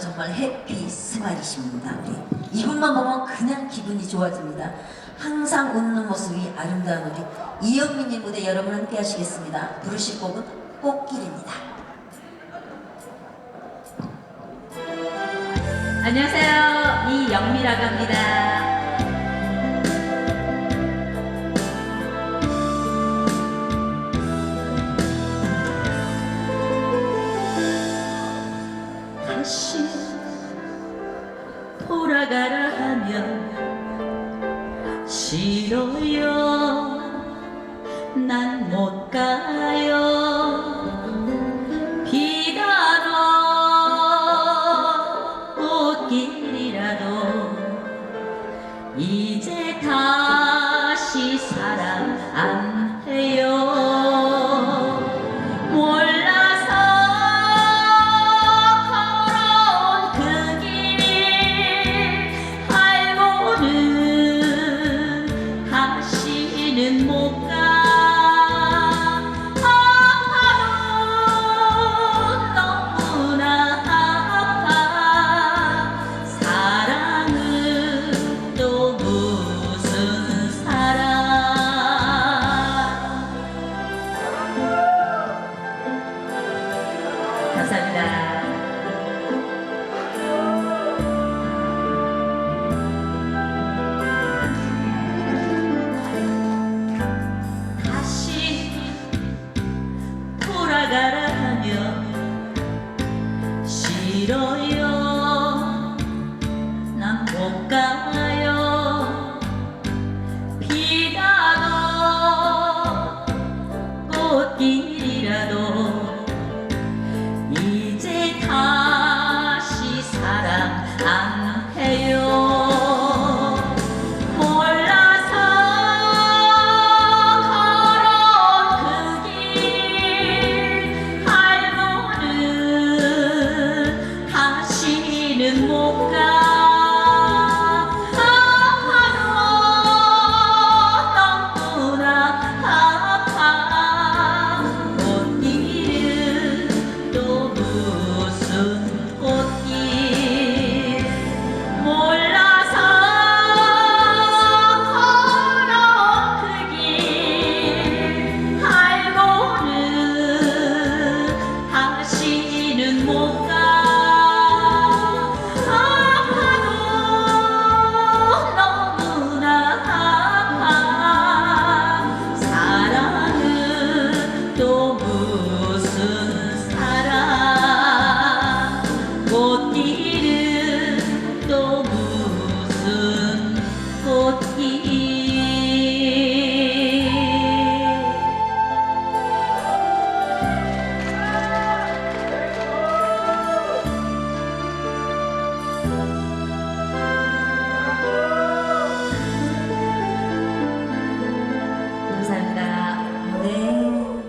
정말 해피 스마일이십니다. 우리 이분만 보면 그냥 기분이 좋아집니다. 항상 웃는 모습이 아름다운 우리 이영민님 무대 여러분 함께 하시겠습니다. 부르실 곡은 꽃길입니다. 안녕하세요. 이영미라고 합니다. 돌아가라 하면 싫어요. 난 못 가요. 싫어요. 난 못 가요. 비가 도 꽃길이라도